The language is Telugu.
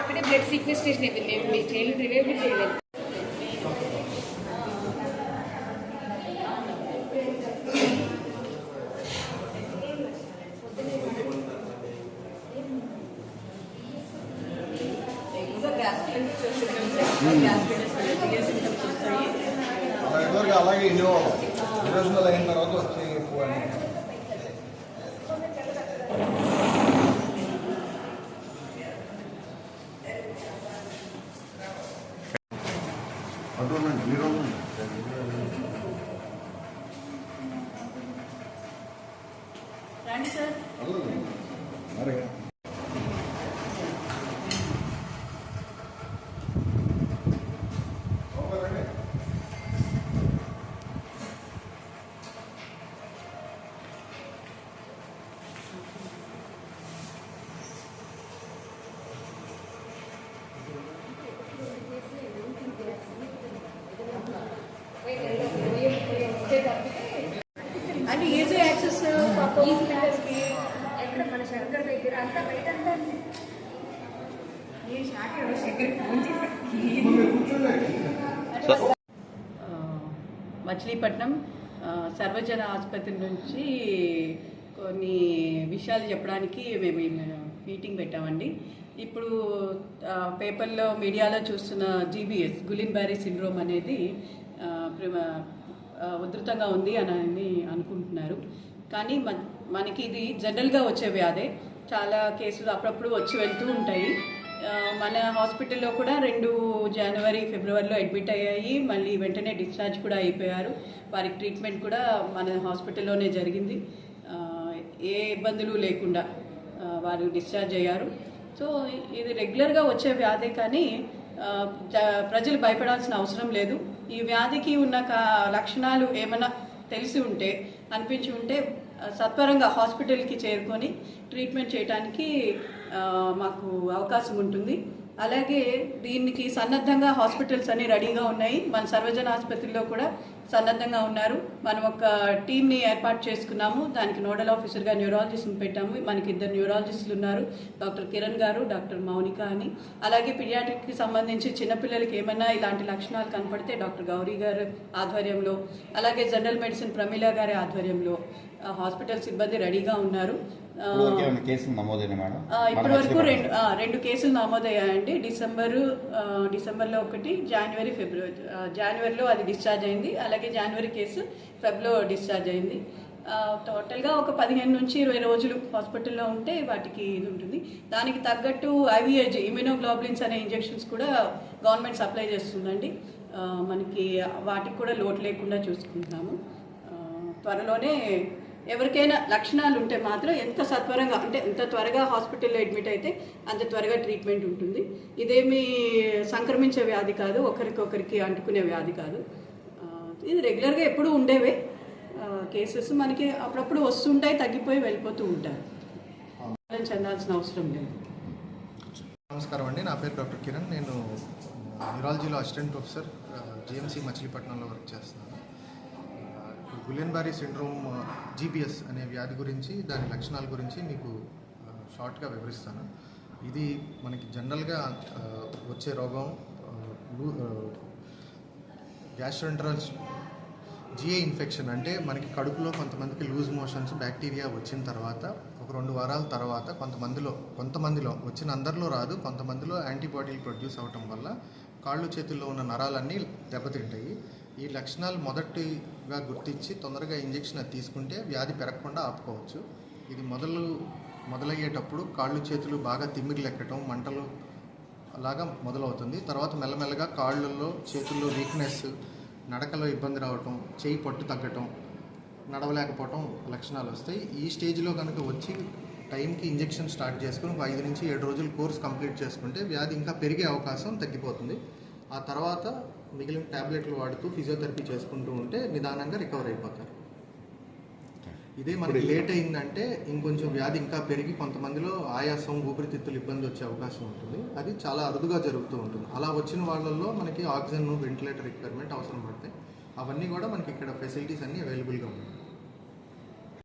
అక్కడే బ్లడ్ సీక్వెస్టేషన్ అయిపోయింది మేము మీకు చేయలేదు రివైవ్ కూడా చేయలేదు రెగ్యులర్గా అలాగే ఇన్ని విరోజనాలు అయిన తర్వాత వచ్చి ఎక్కువ మీరు. రండి సార్. మరి ఓకే, రండి. అంటే ఈజీ యాక్సెస్ ఈజీ యాక్సెస్కి ఎక్కడ మన శంకర్ దగ్గర? అంతా బయట అంతా శంకర్ ఫోన్ మచిలీపట్నం సర్వజన ఆసుపత్రి నుంచి కొన్ని విషయాలు చెప్పడానికి మేము మీటింగ్ పెట్టామండి. ఇప్పుడు పేపర్లో మీడియాలో చూస్తున్న జీబీఎస్ గులిన్ బ్యారీ సిండ్రోమ్ అనేది ఉధృతంగా ఉంది అని అనుకుంటున్నారు. కానీ మన మనకి ఇది జనరల్గా వచ్చే వ్యాధే. చాలా కేసులు అప్పుడప్పుడు వచ్చి వెళ్తూ ఉంటాయి. మన హాస్పిటల్లో కూడా రెండు జనవరి ఫిబ్రవరిలో అడ్మిట్ అయ్యాయి. మళ్ళీ వెంటనే డిశ్చార్జ్ కూడా అయిపోయారు. వారికి ట్రీట్మెంట్ కూడా మన హాస్పిటల్లోనే జరిగింది. ఏ ఇబ్బందులు లేకుండా వారు డిశ్చార్జ్ అయ్యారు. సో ఇది రెగ్యులర్గా వచ్చే వ్యాధే కానీ ప్రజలు భయపడాల్సిన అవసరం లేదు. ఈ వ్యాధికి ఉన్న లక్షణాలు ఏమైనా తెలిసి ఉంటే అనిపించి ఉంటే సత్వరంగా హాస్పిటల్కి చేరుకొని ట్రీట్మెంట్ చేయడానికి మాకు అవకాశం ఉంటుంది. అలాగే దీనికి సన్నద్ధంగా హాస్పిటల్స్ అన్ని రెడీగా ఉన్నాయి. మన సర్వజన ఆసుపత్రిలో కూడా సన్నద్ధంగా ఉన్నారు. మనం ఒక టీమ్ని ఏర్పాటు చేసుకున్నాము. దానికి నోడల్ ఆఫీసర్గా న్యూరాలజిస్ట్ని పెట్టాము. మనకి ఇద్దరు న్యూరాలజిస్టులు ఉన్నారు. డాక్టర్ కిరణ్ గారు డాక్టర్ మౌనిక అని. అలాగే పిడియాట్రిక్కి సంబంధించి చిన్నపిల్లలకి ఏమైనా ఇలాంటి లక్షణాలు కనపడితే డాక్టర్ గౌరీ గారు ఆధ్వర్యంలో అలాగే జనరల్ మెడిసిన్ ప్రమీల గారి ఆధ్వర్యంలో హాస్పిటల్ సిబ్బంది రెడీగా ఉన్నారు. ఇప్పటి వరకు రెండు రెండు కేసులు నమోదయ్యాయండి. డిసెంబరు డిసెంబర్లో ఒకటి జనవరి ఫిబ్రవరి జనవరిలో అది డిశ్చార్జ్ అయింది. అలాగే జనవరి కేసు ఫెబ్లో డిశ్చార్జ్ అయింది. టోటల్గా ఒక పదిహేను నుంచి ఇరవై రోజులు హాస్పిటల్లో ఉంటే వాటికి ఇది ఉంటుంది. దానికి తగ్గట్టు ఐవీఏజీ ఇమ్యూనోగ్లోబులిన్స్ అనే ఇంజెక్షన్స్ కూడా గవర్నమెంట్ సప్లై చేస్తుందండి. మనకి వాటికి కూడా లోటు లేకుండా చూసుకుంటున్నాము. త్వరలోనే ఎవరికైనా లక్షణాలు ఉంటే మాత్రం ఎంత సత్వరంగా అంటే ఎంత త్వరగా హాస్పిటల్లో అడ్మిట్ అయితే అంత త్వరగా ట్రీట్మెంట్ ఉంటుంది. ఇదేమి సంక్రమించే వ్యాధి కాదు ఒకరికొకరికి అంటుకునే వ్యాధి కాదు. ఇది రెగ్యులర్గా ఎప్పుడూ ఉండేవే. కేసెస్ మనకి అప్పుడప్పుడు వస్తుంటాయి తగ్గిపోయి వెళ్ళిపోతూ ఉంటారు. చెందాల్సిన అవసరం లేదు. నమస్కారం అండి. నా పేరు డాక్టర్ కిరణ్. నేను న్యూరాలజీలో అసిస్టెంట్ ప్రొఫెసర్ జిఎంసి మచిలీపట్నంలో వర్క్ చేస్తున్నాను. గులెన్బారీ సిండ్రోమ్ జీపీఎస్ అనే వ్యాధి గురించి దాని లక్షణాల గురించి మీకు షార్ట్గా వివరిస్తాను. ఇది మనకి జనరల్గా వచ్చే రోగం గ్యాస్ట్రోంట్రల్స్ జిఏ ఇన్ఫెక్షన్. అంటే మనకి కడుపులో కొంతమందికి లూజ్ మోషన్స్ బ్యాక్టీరియా వచ్చిన తర్వాత ఒక రెండు వారాల తర్వాత కొంతమందిలో కొంతమందిలో వచ్చిన అందరిలో రాదు కొంతమందిలో యాంటీబాడీలు ప్రొడ్యూస్ అవటం వల్ల కాళ్ళు చేతుల్లో ఉన్న నరాలన్నీ దెబ్బతింటాయి. ఈ లక్షణాలు మొదటిగా గుర్తించి తొందరగా ఇంజెక్షన్ తీసుకుంటే వ్యాధి పెరగకుండా ఆపుకోవచ్చు. ఇది మొదలు మొదలయ్యేటప్పుడు కాళ్ళు చేతులు బాగా తిమ్మిరి లెక్కటం మంటలు అలాగా మొదలవుతుంది. తర్వాత మెల్లమెల్లగా కాళ్ళల్లో చేతుల్లో వీక్నెస్ నడకలో ఇబ్బంది రావటం చేయి పట్టు తగ్గటం నడవలేకపోవటం లక్షణాలు వస్తాయి. ఈ స్టేజ్లో కనుక వచ్చి టైంకి ఇంజెక్షన్ స్టార్ట్ చేసుకుని ఒక ఐదు నుంచి ఏడు రోజులు కోర్స్ కంప్లీట్ చేసుకుంటే వ్యాధి ఇంకా పెరిగే అవకాశం తగ్గిపోతుంది. ఆ తర్వాత మిగిలిన ట్యాబ్లెట్లు వాడుతూ ఫిజియోథెరపీ చేసుకుంటూ ఉంటే నిదానంగా రికవర్ అయిపోతారు. ఇదే మనకి లేట్ అయిందంటే ఇంకొంచెం వ్యాధి ఇంకా పెరిగి కొంతమందిలో ఆయాసం ఊపిరితిత్తులు ఇబ్బంది వచ్చే అవకాశం ఉంటుంది. అది చాలా అరుదుగా జరుగుతూ ఉంటుంది. అలా వచ్చిన వాళ్ళల్లో మనకి ఆక్సిజన్ వెంటిలేటర్ రిక్వైర్మెంట్ అవసరం పడతాయి అవన్నీ కూడా మనకి ఇక్కడ ఫెసిలిటీస్ అన్నీ అవైలబుల్గా ఉన్నాయి